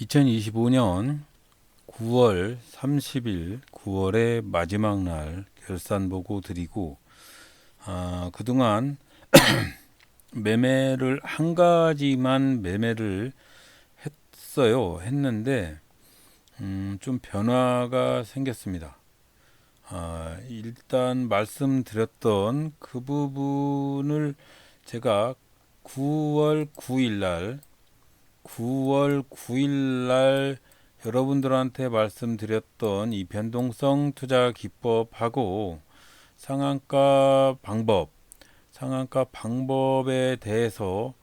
2025년 9월 30일 9월의 마지막 날 결산 보고 드리고 아, 그동안 매매를 한 가지만 매매를 했어요. 했는데 음, 좀 변화가 생겼습니다. 아, 일단 말씀드렸던 그 부분을 제가 9월 9일 날 9월 9일 날 여러분들한테 말씀드렸던 이 변동성 투자 기법하고 상한가 방법, 상한가 방법에 대해서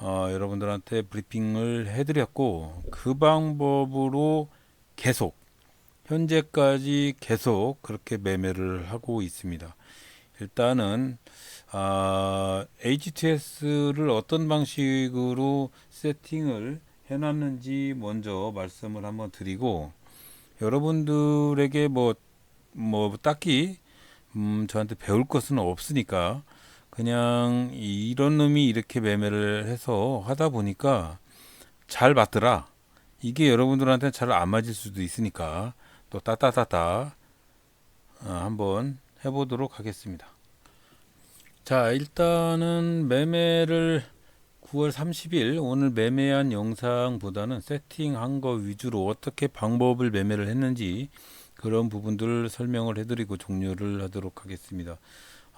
어, 여러분들한테 브리핑을 해드렸고 그 방법으로 계속 현재까지 계속 그렇게 매매를 하고 있습니다. 일단은 아, HTS를 어떤 방식으로 세팅을 해놨는지 먼저 말씀을 한번 드리고 여러분들에게 뭐, 뭐 딱히 음, 저한테 배울 것은 없으니까 그냥 이런 놈이 이렇게 매매를 해서 하다 보니까 잘 맞더라. 이게 여러분들한테 잘 안 맞을 수도 있으니까 또 따따따따 어, 한번 해보도록 하겠습니다. 자, 일단은 매매를 9월 30일 오늘 매매한 영상보다는 세팅한 거 위주로 어떻게 방법을 매매를 했는지 그런 부분들을 설명을 해드리고 종료를 하도록 하겠습니다.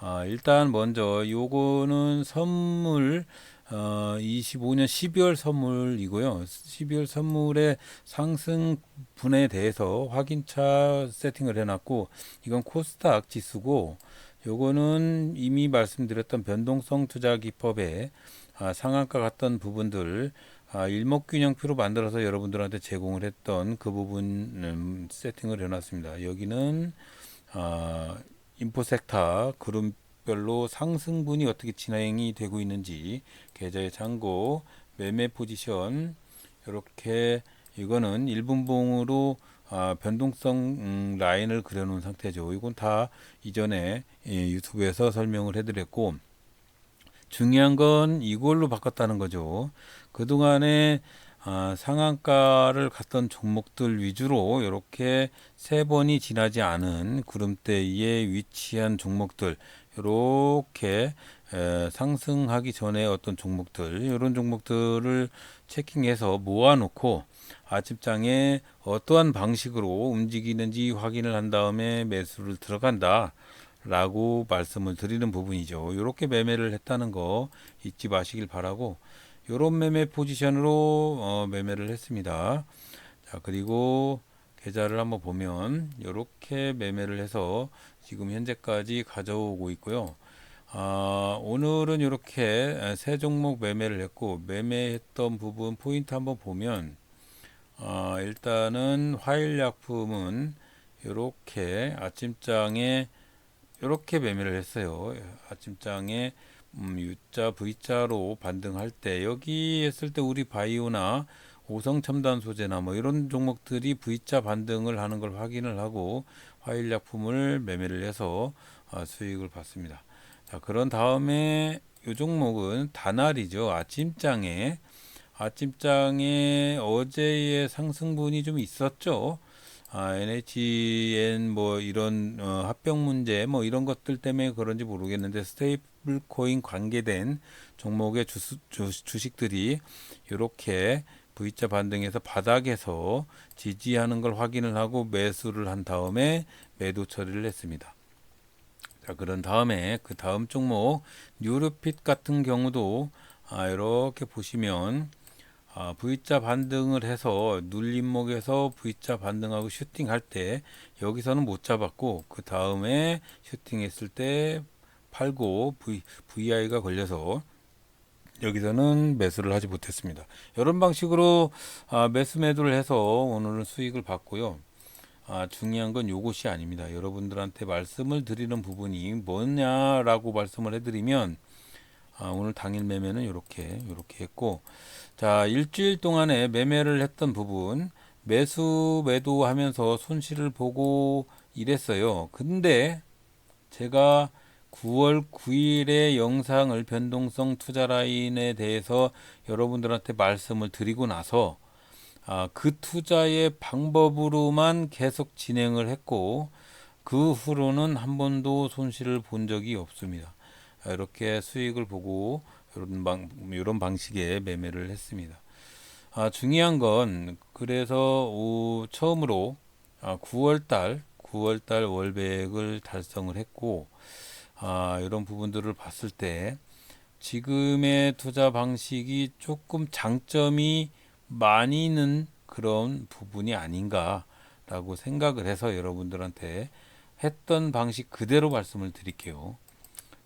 아, 일단 먼저 요거는 선물 어, 25년 12월 선물이고요. 12월 선물의 상승분에 대해서 확인차 세팅을 해놨고 이건 코스닥 지수고 요거는 이미 말씀드렸던 변동성 투자 기법에 아, 상한가 같던 부분들 아, 일목균형표로 만들어서 여러분들한테 제공을 했던 그 부분 음, 세팅을 해놨습니다. 여기는 아, 인포섹터 그룹별로 상승분이 어떻게 진행이 되고 있는지 계좌의 참고 매매 포지션 이렇게 이거는 1분봉으로 아, 변동성 음, 라인을 그려놓은 상태죠. 이건 다 이전에 예, 유튜브에서 설명을 해드렸고 중요한 건 이걸로 바꿨다는 거죠. 그 동안에 아, 상한가를 갔던 종목들 위주로 이렇게 세 번이 지나지 않은 구름대에 위치한 종목들 이렇게 에, 상승하기 전에 어떤 종목들 이런 종목들을 체킹해서 모아놓고 아침장에 어떠한 방식으로 움직이는지 확인을 한 다음에 매수를 들어간다. 라고 말씀을 드리는 부분이죠. 이렇게 매매를 했다는 거 잊지 마시길 바라고 이런 매매 포지션으로 어, 매매를 했습니다. 자 그리고 계좌를 한번 보면 이렇게 매매를 해서 지금 현재까지 가져오고 있고요. 아, 오늘은 이렇게 세 종목 매매를 했고 매매했던 부분 포인트 한번 보면 어, 일단은 화일약품은 이렇게 아침장에 이렇게 매매를 했어요. 아침장에 음, U자, V자로 반등할 때 여기 했을 때 우리 바이오나 오성 첨단 소재나 뭐 이런 종목들이 V자 반등을 하는 걸 확인을 하고 화일약품을 매매를 해서 아, 수익을 받습니다. 자, 그런 다음에 이 종목은 단알이죠. 아침장에 아침장에 어제의 상승분이 좀 있었죠. 아, NHN 뭐 이런 어, 합병 문제 뭐 이런 것들 때문에 그런지 모르겠는데 스테이블 코인 관계된 종목의 주, 주, 주식들이 이렇게 V자 반등해서 바닥에서 지지하는 걸 확인을 하고 매수를 한 다음에 매도 처리를 했습니다. 자, 그런 다음에 그 다음 종목 뉴르핏 같은 경우도 아, 이렇게 보시면 아, V자 반등을 해서 눌림목에서 V자 반등하고 슈팅할 때 여기서는 못 잡았고 그 다음에 슈팅했을 때 팔고 v, VI가 걸려서 여기서는 매수를 하지 못했습니다. 이런 방식으로 아, 매수 매도를 해서 오늘은 수익을 받고요. 아, 중요한 건 요것이 아닙니다. 여러분들한테 말씀을 드리는 부분이 뭐냐라고 말씀을 해드리면 아, 오늘 당일 매매는 이렇게 이렇게 했고 자 일주일 동안에 매매를 했던 부분 매수 매도하면서 손실을 보고 이랬어요. 근데 제가 9월 9일의 영상을 변동성 투자 라인에 대해서 여러분들한테 말씀을 드리고 나서 아, 그 투자의 방법으로만 계속 진행을 했고 그 후로는 한 번도 손실을 본 적이 없습니다. 아, 이렇게 수익을 보고 이런 방 이런 방식의 매매를 했습니다. 아, 중요한 건 그래서 오, 처음으로 아, 9월달 9월달 월백을 달성을 했고 아, 이런 부분들을 봤을 때 지금의 투자 방식이 조금 장점이 많이 있는 그런 부분이 아닌가라고 생각을 해서 여러분들한테 했던 방식 그대로 말씀을 드릴게요.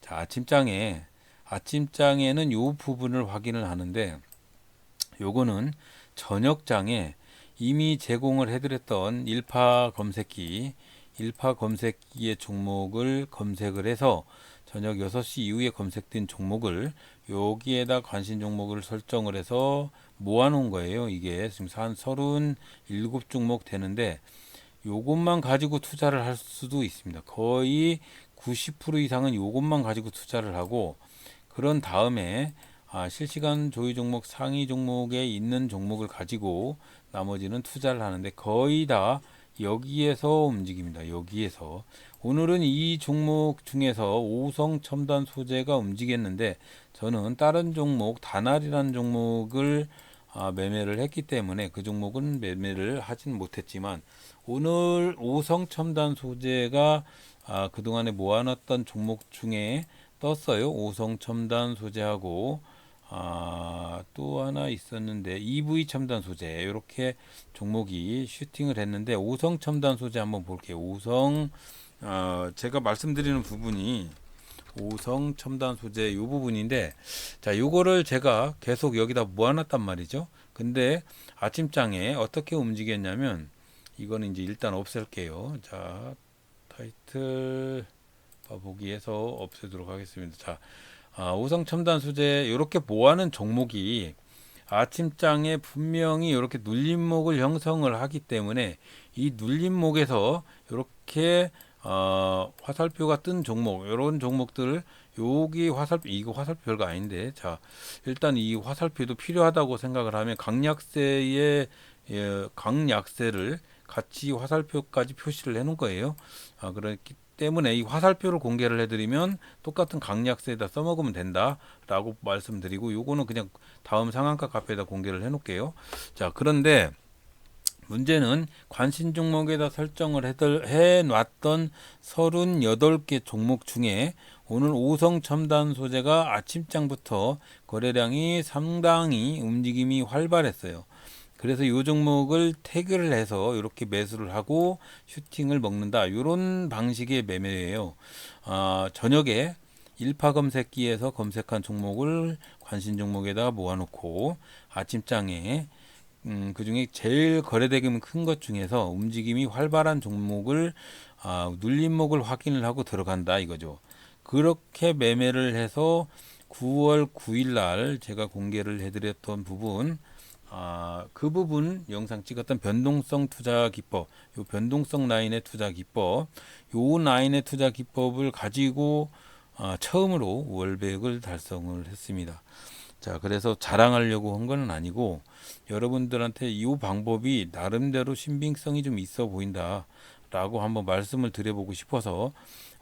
자, 아침장에 아침장에는 요 부분을 확인을 하는데 요거는 저녁장에 이미 제공을 해드렸던 일파 검색기 일파 검색기의 종목을 검색을 해서 저녁 6시 이후에 검색된 종목을 여기에다 관심 종목을 설정을 해서 모아놓은 거예요. 이게 지금 한 37종목 되는데 요것만 가지고 투자를 할 수도 있습니다. 거의 90% 이상은 요것만 가지고 투자를 하고 그런 다음에 아, 실시간 조회 종목 상위 종목에 있는 종목을 가지고 나머지는 투자를 하는데 거의 다 여기에서 움직입니다. 여기에서 오늘은 이 종목 중에서 오성 첨단 소재가 움직였는데 저는 다른 종목 다날이라는 종목을 아, 매매를 했기 때문에 그 종목은 매매를 하진 못했지만 오늘 오성 첨단 소재가 아, 그동안에 모아놨던 종목 중에 떴어요. 오성 첨단 소재하고 아, 또 하나 있었는데 EV 첨단 소재 이렇게 종목이 슈팅을 했는데 오성 첨단 소재 한번 볼게요. 오성 어, 제가 말씀드리는 부분이 오성 첨단 소재 이 부분인데 자 요거를 제가 계속 여기다 모아놨단 말이죠. 근데 아침장에 어떻게 움직였냐면 이거는 이제 일단 없앨게요. 자 타이틀 보기에서 없애도록 하겠습니다. 자 아, 오성 첨단 소재 이렇게 모아는 종목이 아침장에 분명히 이렇게 눌림목을 형성을 하기 때문에 이 눌림목에서 이렇게 어, 화살표가 뜬 종목 이런 종목들 여기 화살표 이거 화살표 별거 아닌데 자 일단 이 화살표도 필요하다고 생각을 하면 강약세의 예, 강약세를 같이 화살표까지 표시를 해놓은 거예요. 아, 그렇기 때문에 이 화살표를 공개를 해드리면 똑같은 강약세에다 써먹으면 된다라고 말씀드리고 요거는 그냥 다음 상한가 카페에다 공개를 해놓을게요. 자 그런데 문제는 관심 종목에다 설정을 해놨던 38개 종목 중에 오늘 오성 첨단 소재가 아침장부터 거래량이 상당히 움직임이 활발했어요. 그래서 이 종목을 태그를 해서 이렇게 매수를 하고 슈팅을 먹는다. 이런 방식의 매매예요. 아, 저녁에 일파 검색기에서 검색한 종목을 관심 종목에다가 모아놓고 아침장에 음, 그 중에 제일 거래대금 큰 것 중에서 움직임이 활발한 종목을 아, 눌림목을 확인을 하고 들어간다 이거죠. 그렇게 매매를 해서 9월 9일 날 제가 공개를 해드렸던 부분 아, 그 부분 영상 찍었던 변동성 투자 기법, 요 변동성 라인의 투자 기법, 요 라인의 투자 기법을 가지고 아, 처음으로 월백을 달성을 했습니다. 자, 그래서 자랑하려고 한 건 아니고 여러분들한테 이 방법이 나름대로 신빙성이 좀 있어 보인다라고 한번 말씀을 드려보고 싶어서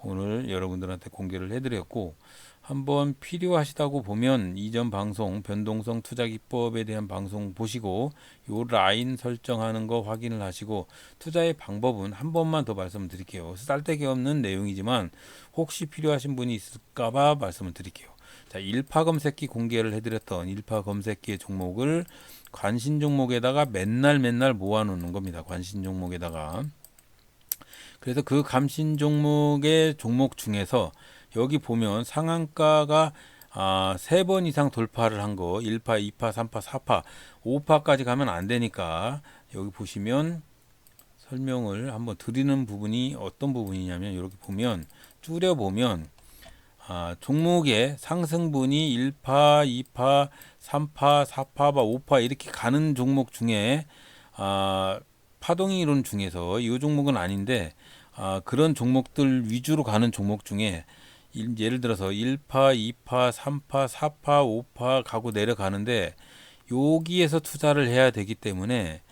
오늘 여러분들한테 공개를 해드렸고 한번 필요하시다고 보면 이전 방송 변동성 투자 기법에 대한 방송 보시고 요 라인 설정하는 거 확인을 하시고 투자의 방법은 한 번만 더 말씀드릴게요. 쌀데기 없는 내용이지만 혹시 필요하신 분이 있을까봐 말씀을 드릴게요. 자, 일파 검색기 공개를 해드렸던 일파 검색기의 종목을 관심 종목에다가 맨날 맨날 모아놓는 겁니다. 관심 종목에다가. 그래서 그 감신 종목의 종목 중에서 여기 보면 상한가가 아, 세 번 이상 돌파를 한 거, 1파, 2파, 3파, 4파, 5파까지 가면 안 되니까 여기 보시면 설명을 한번 드리는 부분이 어떤 부분이냐면 이렇게 보면 줄여 보면 아, 종목의 상승분이 1파, 2파, 3파, 4파, 5파 이렇게 가는 종목 중에 아, 파동이 이론 중에서 이 종목은 아닌데 아, 그런 종목들 위주로 가는 종목 중에 예를 들어서 1파, 2파, 3파, 4파, 5파 가고 내려가는데 여기에서 투자를 해야 되기 때문에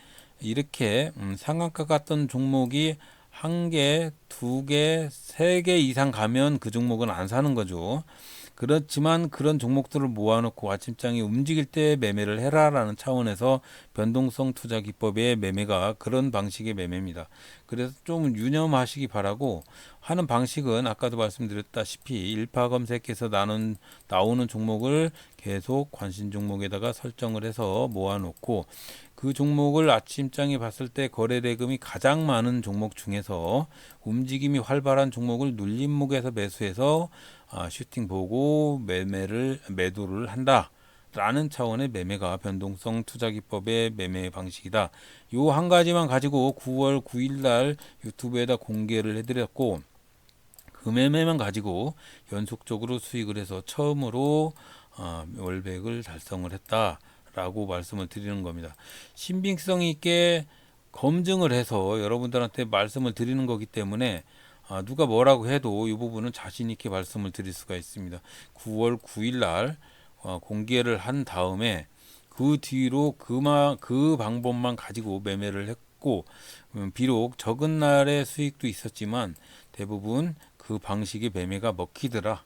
이렇게 음, 상한가 같던 종목이 한 개, 두 개, 세 개 이상 가면 그 종목은 안 사는 거죠. 그렇지만 그런 종목들을 모아놓고 아침장이 움직일 때 매매를 해라라는 차원에서 변동성 투자 기법의 매매가 그런 방식의 매매입니다. 그래서 좀 유념하시기 바라고 하는 방식은 아까도 말씀드렸다시피 일파 검색해서 나눈 나오는 종목을 계속 관심 종목에다가 설정을 해서 모아놓고 그 종목을 아침장에 봤을 때 거래 대금이 가장 많은 종목 중에서 움직임이 활발한 종목을 눌림목에서 매수해서 아, 슈팅 보고 매매를 매도를 한다. 라는 차원의 매매가 변동성 투자 기법의 매매 방식이다. 요 한 가지만 가지고 9월 9일 날 유튜브에다 공개를 해드렸고 그 매매만 가지고 연속적으로 수익을 해서 처음으로 어, 월백을 달성을 했다 라고 말씀을 드리는 겁니다. 신빙성 있게 검증을 해서 여러분들한테 말씀을 드리는 거기 때문에 아, 누가 뭐라고 해도 이 부분은 자신 있게 말씀을 드릴 수가 있습니다. 9월 9일 날 어, 공개를 한 다음에 그 뒤로 그마 그 방법만 가지고 매매를 했고 음, 비록 적은 날의 수익도 있었지만 대부분 그 방식의 매매가 먹히더라.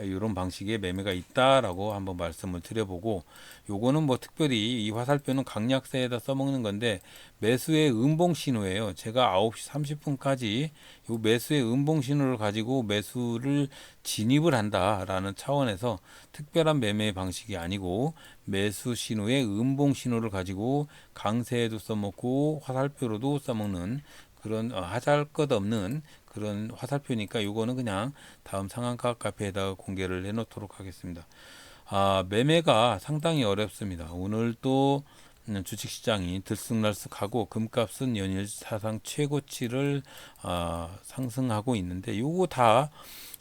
이런 방식의 매매가 있다라고 한번 말씀을 드려보고 요거는 뭐 특별히 이 화살표는 강약세에다 써먹는 건데 매수의 음봉 신호예요. 제가 9시 30분까지 요 매수의 음봉 신호를 가지고 매수를 진입을 한다라는 차원에서 특별한 매매 방식이 아니고 매수 신호의 음봉 신호를 가지고 강세에도 써먹고 화살표로도 써먹는 그런 어, 하잘 것 없는 그런 화살표니까 이거는 그냥 다음 상한가 카페에다가 공개를 해놓도록 하겠습니다. 아, 매매가 상당히 어렵습니다. 오늘 또 음, 주식시장이 들쑥날쑥하고 금값은 연일 사상 최고치를 아, 상승하고 있는데 요거 다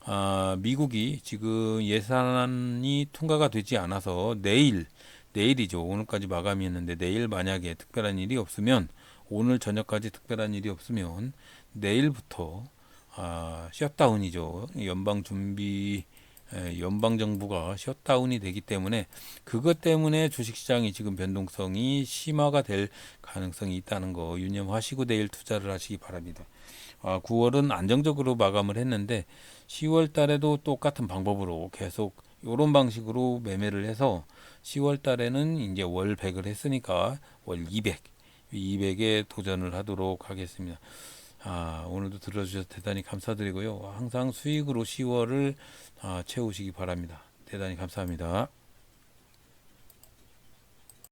아, 미국이 지금 예산이 통과가 되지 않아서 내일 내일이죠. 오늘까지 마감이었는데 내일 만약에 특별한 일이 없으면 오늘 저녁까지 특별한 일이 없으면 내일부터 아, 셧다운이죠. 연방 준비 에, 연방 정부가 셧다운이 되기 때문에 그것 때문에 주식 시장이 지금 변동성이 심화가 될 가능성이 있다는 거 유념하시고 내일 투자를 하시기 바랍니다. 아, 9월은 안정적으로 마감을 했는데 10월 달에도 똑같은 방법으로 계속 이런 방식으로 매매를 해서 10월 달에는 이제 월 100을 했으니까 월 200, 200에 도전을 하도록 하겠습니다. 아, 오늘도 들어주셔서 대단히 감사드리고요. 항상 수익으로 10월을 아, 채우시기 바랍니다. 대단히 감사합니다.